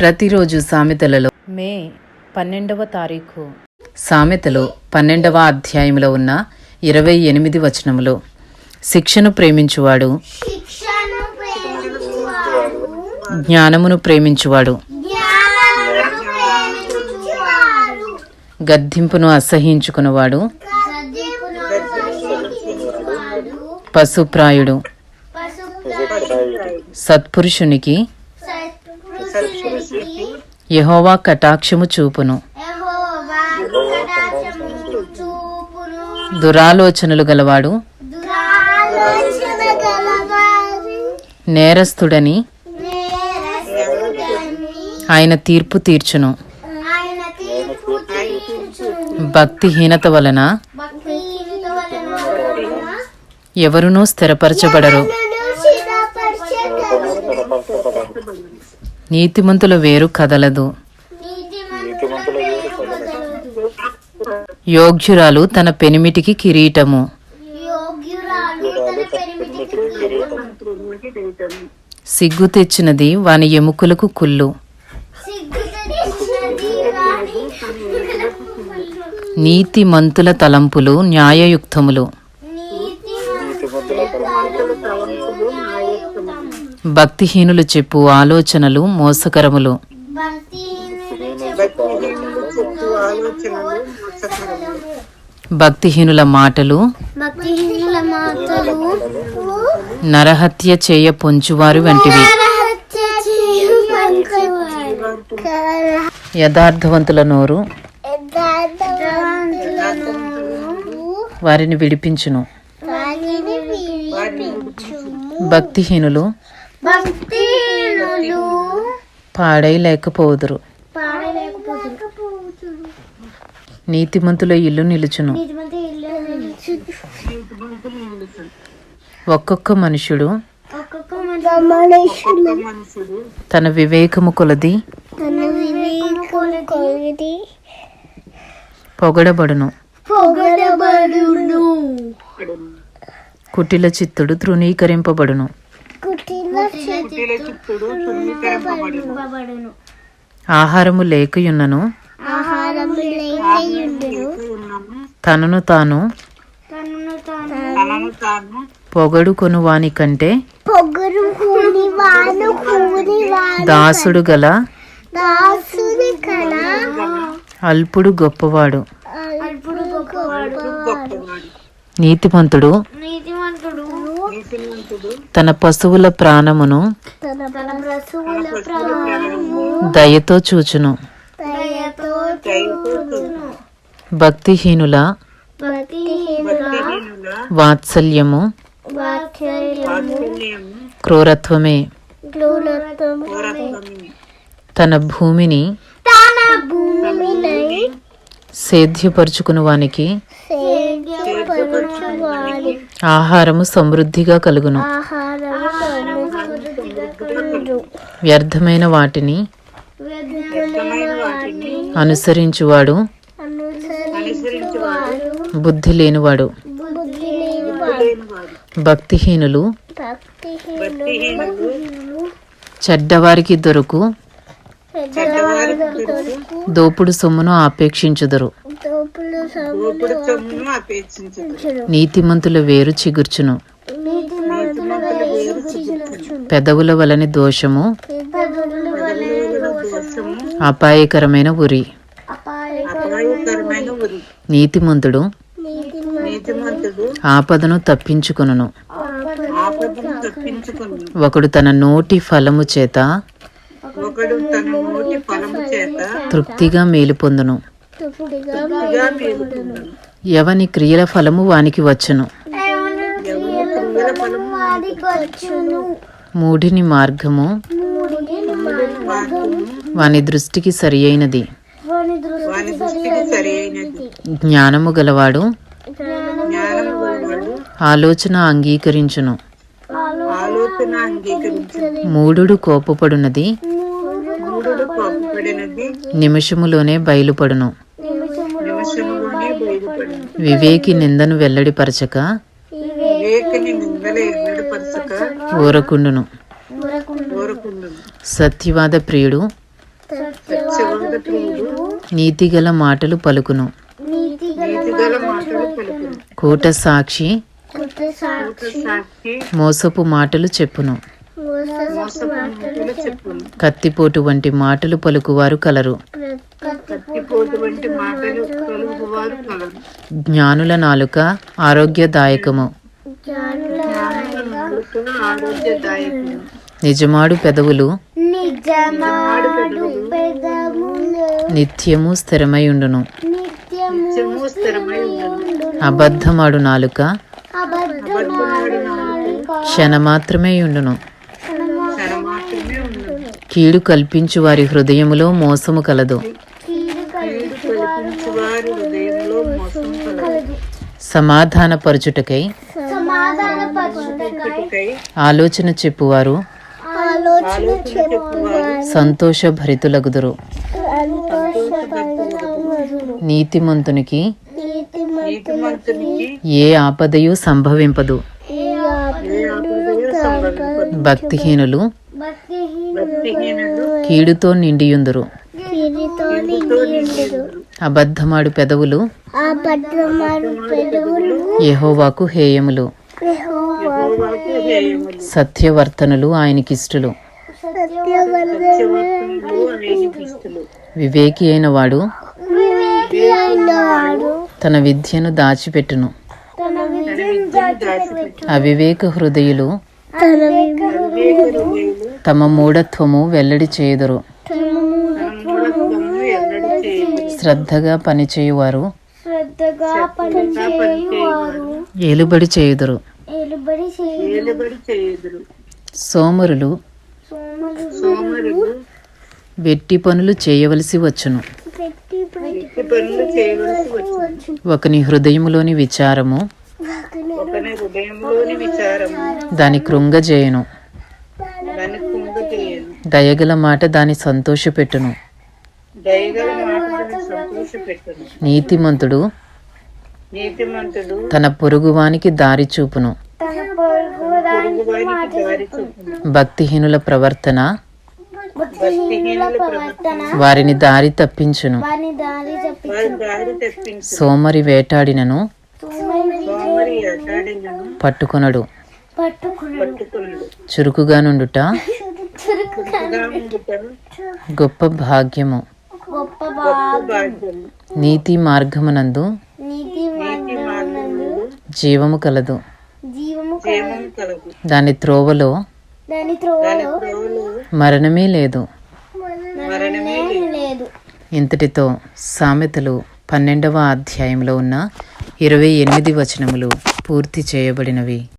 ప్రతిరోజు సామెతలలో మే పన్నెండవ తారీఖు. సామెతలు పన్నెండవ అధ్యాయంలో ఉన్న ఇరవై ఎనిమిది వచనములు. శిక్షను ప్రేమించువాడు జ్ఞానమును ప్రేమించువాడు గద్దింపును అసహించుకున్నవాడు పశుప్రాయుడు. సత్పురుషునికి యహోవా కటాక్షము చూపును. దురాలోచనలు గలవాడు. నేరస్తుడని. ఆయన తీర్పు తీర్చును. భక్తిహీనత వలన. ఎవరునూ స్థిరపరచబడరు. నీతిమంతుల వేరు కదలదు. నీతిమంతుల వేరు కదలదు. యోగ్యురాలు తన పెనిమిటికి కిరీటము. సిగ్గు తెచ్చినది వాని ఎముకలకు కుళ్ళు. వాని నీతిమంతుల తలంపులు న్యాయయుక్తములు నీతిమంతుల తలంపులు న్యాయయుక్తము. భక్తిహీనులు చెప్పు ఆలోచనలు మోసకరములు భక్తిహీనులు మాటలు నరహత్య చేయ పొంచువారు వంటివి. యథార్థవంతుల నోరు వారిని విడిపించును. భక్తిహీనులు భక్తిహీనులు పాడై లేకపోదురు పాడలేకపోతురు. నీతిమంతుల ఇల్లు నిలుచును. ఒక్కొక్క మనుషుడు తన వివేకము కొలది పొగడబడును. కుటిల చిత్తుడు తుణీకరింపబడును. ఆహారము లేకయున్నను. తనను తాను పొగడుకొను వాని కంటే పొగరు కూని వాను కూని వాను దాసుడు గల అల్పుడు గొప్పవాడు. నీతిమంతుడు. తన పశువుల ప్రాణమును దయతో చూచును. భక్తిహీనుల వాత్సల్యము క్రూరత్వమే. తన భూమిని సేద్యపరుచుకుని వానికి ఆహారము సమృద్ధిగా కలుగును. వ్యర్థమైన వాటిని అనుసరించువాడు. బుద్ధి లేనివాడు. భక్తిహీనులు. చెడ్డవారికి దొరకు. దోపుడు సొమ్మును ఆపేక్షించుదురు. నీతిమంతుల వేరు చిగుర్చును. పెదవుల వలని దోషము. అపాయకరమైన ఉరి. నీతిమంతుడు ఆపదను తప్పించుకొనును. ఆపదను తప్పించుకును ఒకడు తన నోటి ఫలము చేత ఒకడు తన నోటి ఫలము చేత తృప్తిగా మేలు పొందును. ఎవని క్రియల ఫలము వానికి వచ్చును. మూఢిని మార్గము మూడిని మార్గము వాని దృష్టికి సరి అయినది జ్ఞానము గలవాడు ఆలోచన అంగీకరించును. మూఢుడు కోపపడునది. నిమిషములోనే బయలుపడును. వివేకి నిందను వెల్లడిపరచక ఊరకుండును. ఊరకుండు సత్యవాద ప్రియుడు నీతిగల మాటలు పలుకును. కూట సాక్షి మోసపు మాటలు చెప్పును. కత్తిపోటు వంటి మాటలు పలుకువారు కలరు. మాటలు కలుగువారు కలరు జ్ఞానుల నాలుక ఆరోగ్యదాయకము. నిజమాడు పెదవులు నిత్యము స్థిరమై ఉండును అబద్ధమాడు నాలుక క్షణమాత్రమే క్షణ మాత్రమే ఉండును కీడు కల్పించు వారి హృదయములో మోసము కలదు కీడు కల్పించు వారి హృదయంలో మోసం కలదు సమాధానపరచుటకై సమాధాన పరచుటకై ఆలోచన చెప్పువారు సంతోషభరితులగుదురు. సంతోషపరచును నీతిమంతునికి ఏ ఆపదయు సంభవింపదు. భక్తిహీనులు కీడుతో నిండియుందురు. అబద్ధమాడు పెదవులు. యెహోవాకు హేయములు. సత్యవర్తనులు ఆయనకిష్టులు. వివేకి అయిన వాడు తన విద్యను దాచిపెట్టును. అవివేక హృదయులు. తమ మూఢత్వము వెల్లడి చేయుదురు. శ్రద్ధగా పనిచేయువారు. శ్రద్ధగా పనిచేయువారు. ఏలుబడి చేయుదురు. ఏలుబడి ఏలుబడి చేయుదురు. సోమరులు సోమరు సోమరులు వెట్టి పనులు చేయవలసి వచ్చును. ఒకని హృదయములోని విచారము ఒకని హృదయంలోని విచారము. దాని కృంగజేయును దయగల మాట దాని సంతోషపెట్టును దయగల మాట దాన్ని సంతోషపెట్టును నీతిమంతుడు నీతిమంతుడు తన పొరుగువానికి దారి చూపును. తన పొరుగువానికి దారి చూపును. భక్తిహీనుల ప్రవర్తన భక్తిహీనుల ప్రవర్తన వారిని దారి తప్పించును. సోమరి వేటాడినను. పట్టుకొనడు. చురుకుగా నుండుట. గొప్ప భాగ్యము. నీతి మార్గమునందు జీవము కలదు. జీవము జీవము కలదు. దాని త్రోవలో దాని త్రోవలో మరణమే లేదు. మరణమే లేదు. ఇంతటితో సామెతలు పన్నెండవ అధ్యాయంలో ఉన్న ఇరవై ఎనిమిది వచనములు పూర్తి చేయబడినవి.